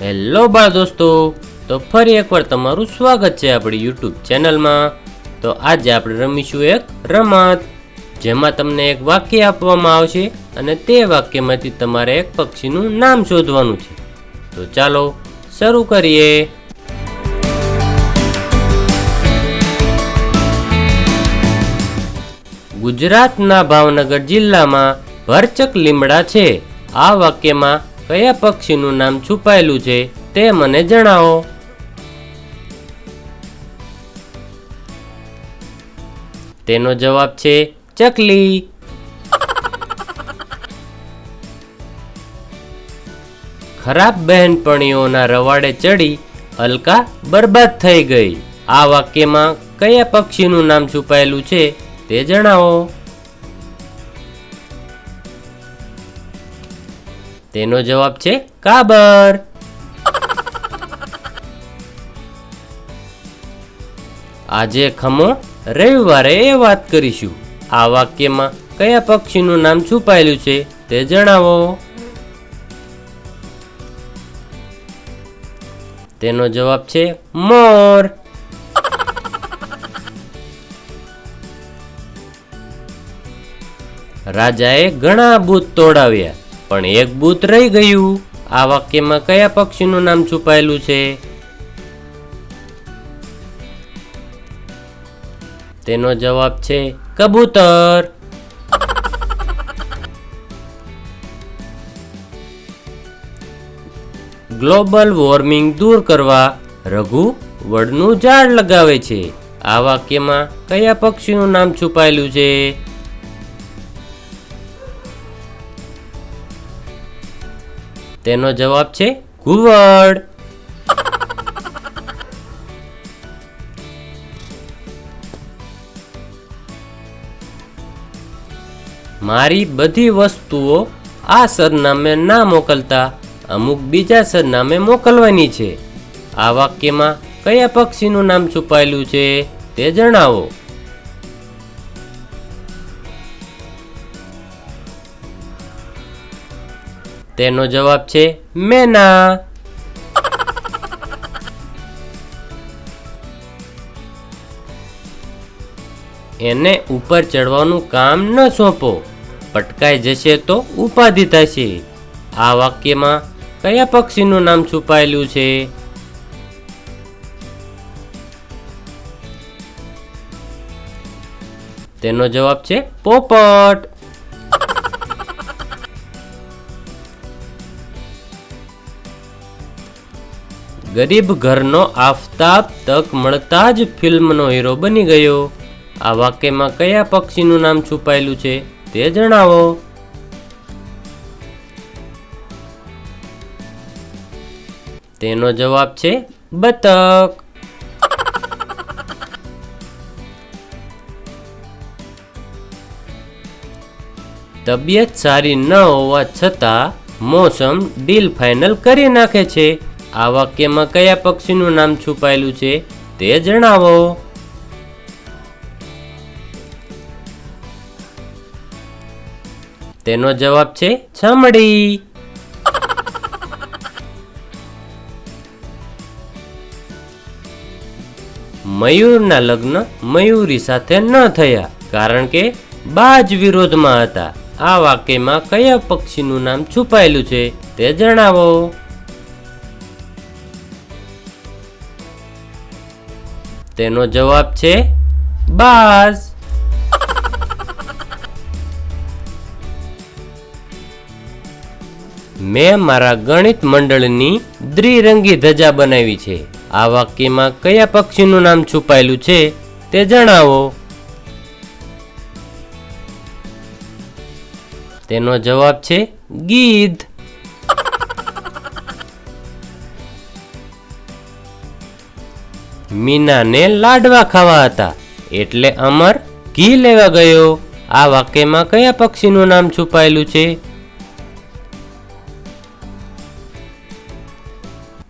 Hello બાળ દોસ્તો, તો ફરી એકવાર તમારું સ્વાગત છે આપણી યુટ્યુબ ચેનલમાં. તો આજે આપણે રમીશું એક રમત, જેમાં તમને એક વાક્ય આપવામાં આવશે અને તે વાક્યમાંથી તમારે એક પક્ષીનું નામ શોધવાનું છે. તો ચાલો શરૂ કરીએ. ગુજરાતના ભાવનગર જિલ્લામાં ભરચક લીમડા છે. આ વાક્યમાં કયા પક્ષીનું નામ છુપાયેલું છે તે મને જણાવો. તેનો જવાબ છે ચકલી. ખરાબ બહેનપણીઓના રવાડે ચડી અલકા બરબાદ થઈ ગઈ. આ વાક્યમાં કયા પક્ષીનું નામ છુપાયેલું છે તે જણાવો. તેનો જવાબ છે કાબર. આજે ખમો રવિવારે એ વાત કરીશું. આ વાક્યમાં કયા પક્ષીનું નામ છુપાયેલું છે તે જણાવો. તેનો જવાબ છે મોર. રાજાએ ઘણા ભૂત તોડાવ્યા. પણ એક બૂથ રહી ગયું. આ વાક્યમાં કયા પક્ષીનું નામ છુપાયેલું છે? તેનો જવાબ છે કબૂતર. ગ્લોબલ વોર્મિંગ દૂર કરવા રઘુ વડનું ઝાડ લગાવે છે. આ વાક્યમાં કયા પક્ષીનું નામ છુપાયેલું છે? તેનો જવાબ છે ઘુવડ મારી બધી વસ્તુઓ આ સરનામે ના મોકલતા, અમુક બીજા સરનામે મોકલવાની છે. આ વાક્યમાં કયા પક્ષીનું નામ છુપાયેલું છે તે જણાવો. તેનો જવાબ છે મેના. એને ઉપર ચડવાનું કામ ન સોંપો. પટકાઈ જશે તો ઉપાધિ થશે. આ વાક્યમાં કયા પક્ષીનું નામ છુપાયેલું છે? તેનો જવાબ છે પોપટ. ગરીબ ઘરનો આફતાબ તક મળતા જ ફિલ્મનો હીરો બની ગયો. આ વાક્યમાં કયા પક્ષીનું નામ છુપાયેલું છે તે જણાવો. તેનો જવાબ છે બતક. તબિયત સારી ન હોવા છતાં મોસમ ડીલ ફાઇનલ કરી નાખે છે. આ વાક્યમાં કયા પક્ષીનું નામ છુપાયેલું છે તે જણાવો. તેનો જવાબ છે છમડી મયુરના લગ્ન મયુરી સાથે ન થયા કારણ કે બાજ વિરોધમાં હતા. આ વાક્યમાં કયા પક્ષીનું નામ છુપાયેલું છે તે જણાવો. તેનો જવાબ છે બાસ મેં મારા ગણિત મંડળની દ્વિરંગી ધજા બનાવી છે. આ વાક્યમાં કયા પક્ષીનું નામ છુપાયેલું છે તે જણાવો. તેનો જવાબ છે ગીધ. મીનાને લાડવા ખાવા હતા. એટલે અમર ઘી લેવા ગયો. આ વાક્યમાં કયા પક્ષીનું નામ છુપાયેલું છે?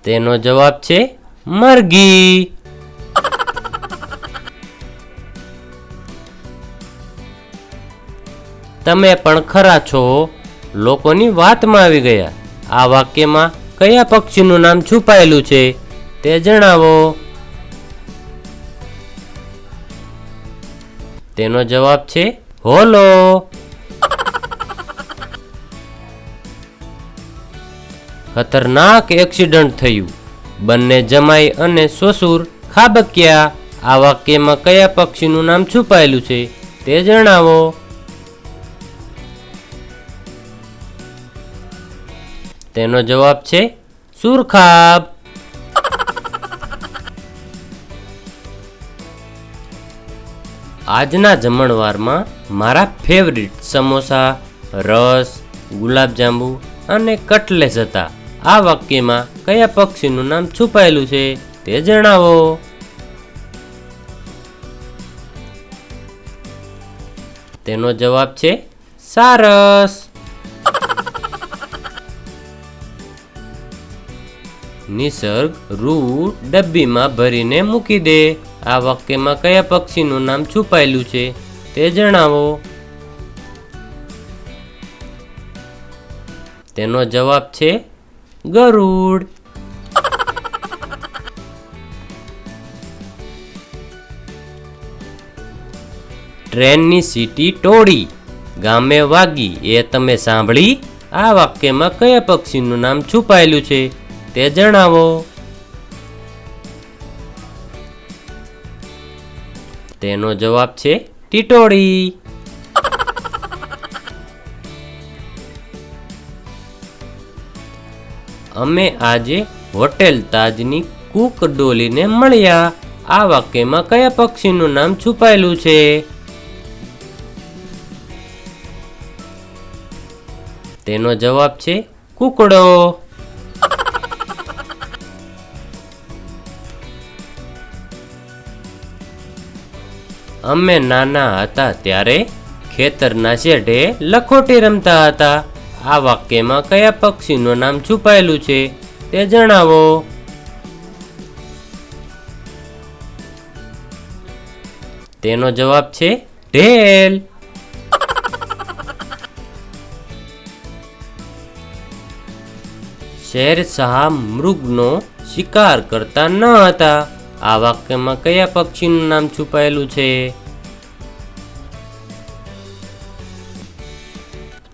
તેનો જવાબ છે મરઘી. તમે પણ ખરા છો. લોકોની વાતમાં આવી ગયા. આ વાક્યમાં કયા પક્ષીનું નામ છુપાયેલું છે તે જણાવો. તેનો જવાબ છે, હોલો. ખતરનાક એક્સિડન્ટ થયું. બંને જમાઈ અને સસુર ખાબક્યા. આ વાક્યમાં કયા પક્ષીનું નામ છુપાયેલું છે તે જણાવો. તેનો જવાબ છે, સુરખાબ. આજના જમણવારમાં મારા ફેવરિટ સમોસા, રસ, ગુલાબજાંબુ અને કટલેસ હતા. આ વાક્યમાં કયા પક્ષીનું નામ છુપાયેલું છે તે જણાવો. તેનો જવાબ છે સારસ. નિસર્ગ રૂ ડબ્બીમાં ભરીને મૂકી દે. આ વાક્યમાં કયા પક્ષીનું નામ છુપાયેલું છે તે જણાવો. તેનો જવાબ છે ગરુડ. ટ્રેનની સીટી ટોળી, ગામે વાગી, એ તમે સાંભળી? આ વાક્યમાં કયા પક્ષીનું નામ છુપાયેલું છે તે જણાવો. તેનો જવાબ છે ટીટોળી. અમે આજે હોટેલ તાજની કૂક ડોલીને મળ્યા. આ વાક્યમાં કયા પક્ષીનું નામ છુપાયેલું છે? તેનો જવાબ છે કુકડો. અમે નાના હતા ત્યારે ખેતરના શેઢે લખોટી રમતા હતા. આ વાક્યમાં કયા પક્ષીનું નામ છુપાયેલું છે તે જણાવો. તેનો જવાબ છે ઢેલ. શેર શાહ મૃગનો શિકાર કરતા ન હતા. આ વાક્યમાં કયા પક્ષીનું નામ છુપાયેલું છે?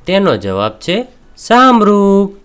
તેનો જવાબ છે સામૃગ